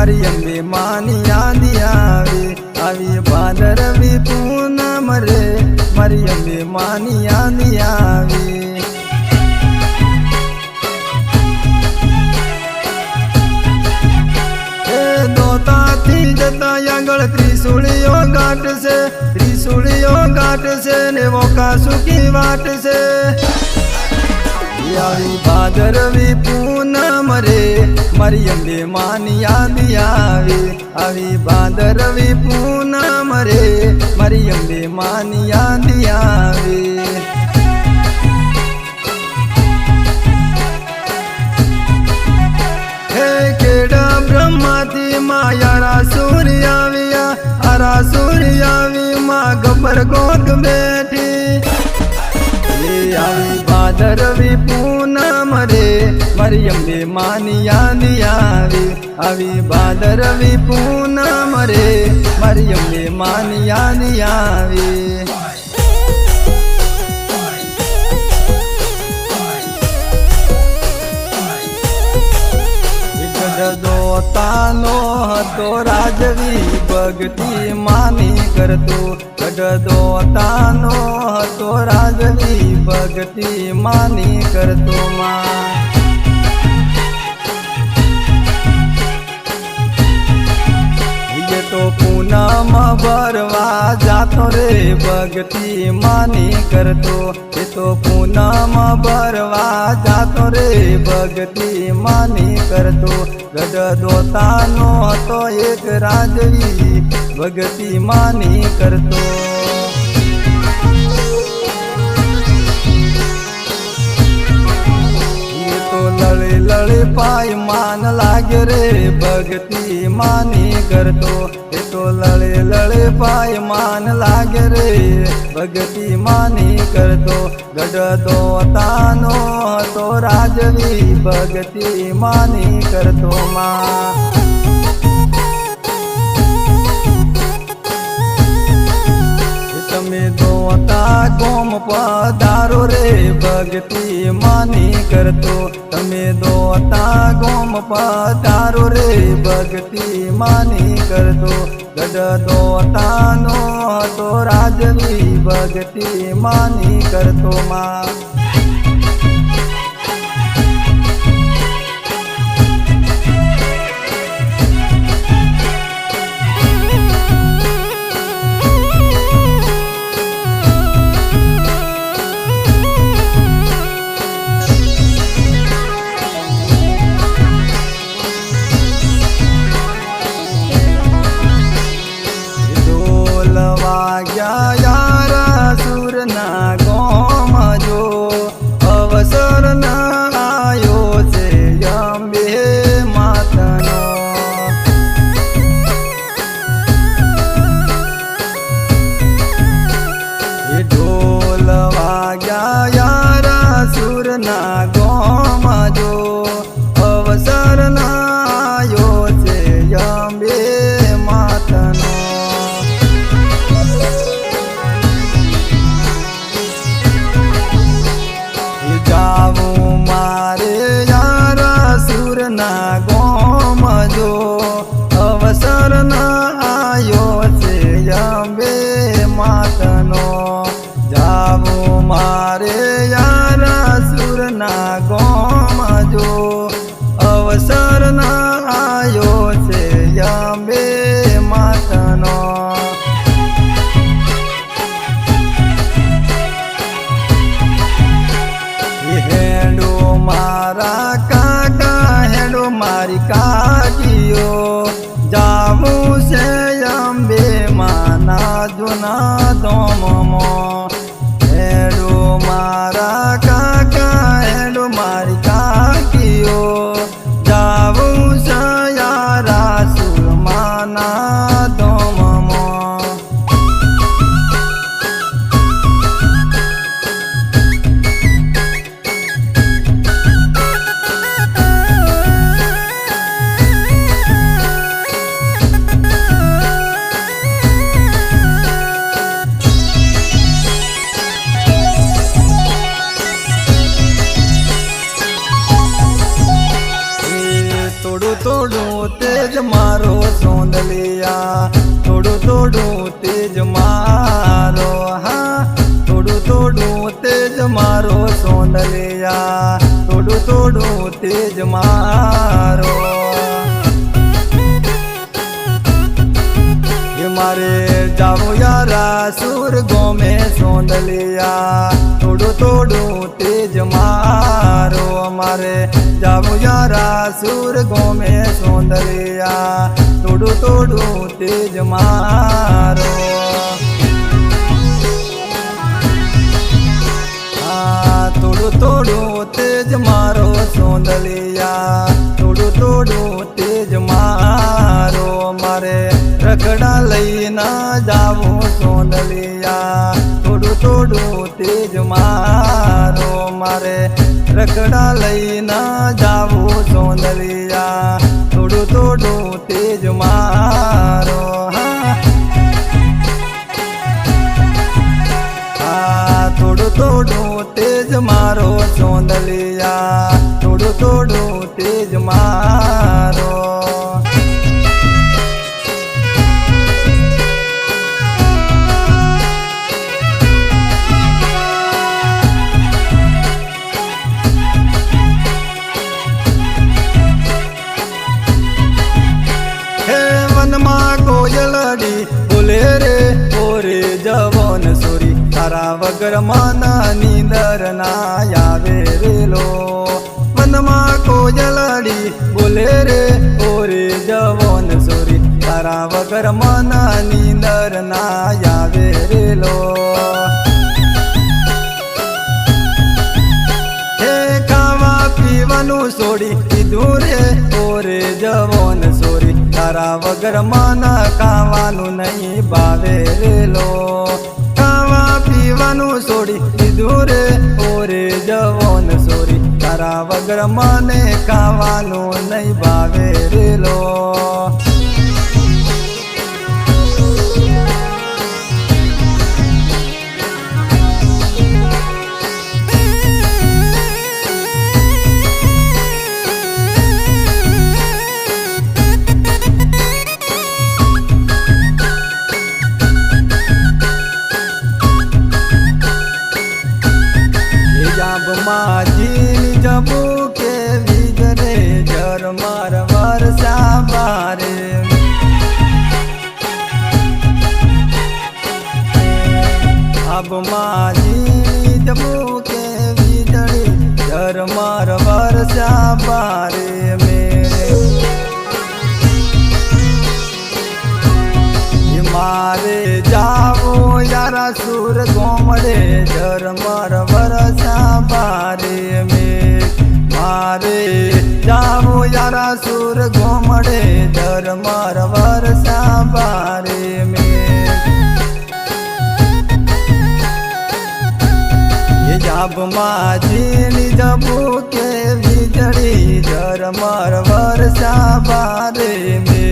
મારી અંબે માની યાદી આવે. આવી બાદરવી તું ન મરે. મારી અંબે માની યાદી આવે. દોતાથી જતા આગળ ત્રિશુળીઓ ગાંઠ છે ત્રિશુળીઓ ગાંઠ છે ને મોકા સુખી વાટ છે ભાદરવી પૂનમ રે મારી અંબે માની યાદી આવી. આવી ભાદરવી પૂનમ રે મારી અંબે માની યાદી આવી. કેડા બ્રહ્માથી માયારા સૂર્ય આવ્યા, આરા સૂર્ય આવી, માં ગબર ગોગ બેઠી. આવી ભાદરવી પૂનમ રે મારી અંબે માની યાદી આવી આવી ભાદરવી પૂનમ રે મારી અંબે માની યાદી આવી ગઢદોતાનો હતો રાજવી, ભગતી માની કરતો. ગઢદોતાનો હતો રાજની ભક્તિ માની કરતો માં. તો તો પૂનમ ભરવા જાતો રે ભક્તિ માની કરતો. એ તો પૂનમ ભરવા જાતો રે ભક્તિ માની કરતો. ગઢ દોતાનો હતો એક રાજવી ભક્તિ માની કરતો. લળી લળે પાય માન લાગે રે ભક્તિ માની કરતો. તો લળે લળે પાય માન લાગે રે ભક્તિ માની કરતો ગઢતો તાનો હતો રાજવી ભક્તિ માની કરતો માં તમે દોતા ગોમ પધારો રે ભક્તિ માની કરતો તમે દોતા ગોમ પધારો રે ભક્તિ માની કરતો ગઢ દોતાનો હતો રાજવી ભક્તિ માની કરતો માં. તેજ મારો, હા. થોડું તેજ મારો સોંદલિયા થોડું થોડું તેજ મારો. મારે જાવું યારા સુર ગોમે સોંદલિયા થોડું તોડું, તેજ મારો અમારે. જાવું યારા સુર ગોમે સોંદલિયા તોડું તોડું, તેજ મારો. થોડું થોડું તેજ મારો સોંદલિયા તોડું તોડું, તેજ મારો મારે રખડા લઈને જાવું સોંદલિયા થોડું છોડું, તેજ મારો. મારે રખડા ના જાવું સોંદલિયા થોડું થોડું તેજ મારો. હા. થોડું થોડું તેજ મારો સોંદલિયા કોયલડી બોલે રે, ઓરે જવન સોરી, તારા વગર માના નીંદર ના આવે રેલો મનમાં કોયલડી, બોલે રે, ઓરે જવન સોરી, તારા વગર માના નીંદર ના આવે રેલો ખાવા પીવાનું છોડી કીધું રે, ઓરે જવન સોરી તારા વગર માના ખાવાનું નહીં ભાવે રેલો ખાવા પીવાનું છોડી દીધું રે, ઓરે જવન સોરી. તારા વગર મને ખાવાનું નહીં ભાવે રેલો ગોમડે ધર્મર વરસા બારે મે. મારે જાવો યારા સુર ગોમડે ધર્મર વરસા બારે મે. એ જાબ માજી જબુ કે વીજળી ધર્મર વરસા બારે મે.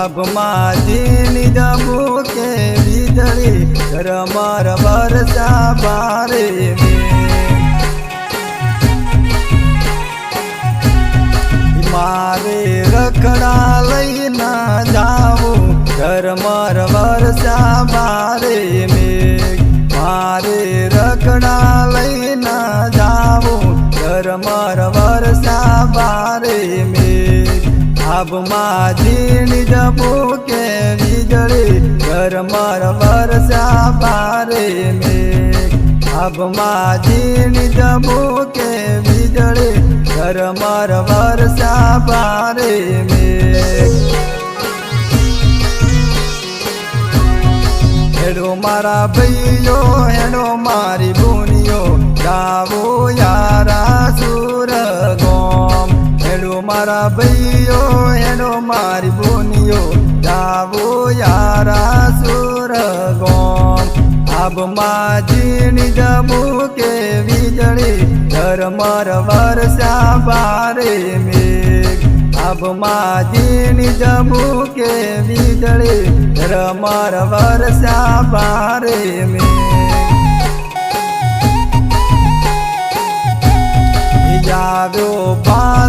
આબ માજી જબુ વીજળી ધર્મર વરસા બારે મારે રખડા આબ માજી જબુ કે વીજળી? ઘર માર વરસા બારે મેઘ આબ માજી જબુ કે વીજળી? ઘર માર વરસા બારે મેઘ હેડો મારા ભાઈઓ, હેડો મારી બોનીઓ. ગાવો યારા મારા ભાઈઓ, એનો મારી બોનીઓ, જાવો યારા સુર ગોન આબ માજીની જમુ કે વીજળી ઘર માર વરસા બારે મેઘ. આબ માજીની જમુ કે વીજળી રમર વરસા બારે મે આવ્યો બા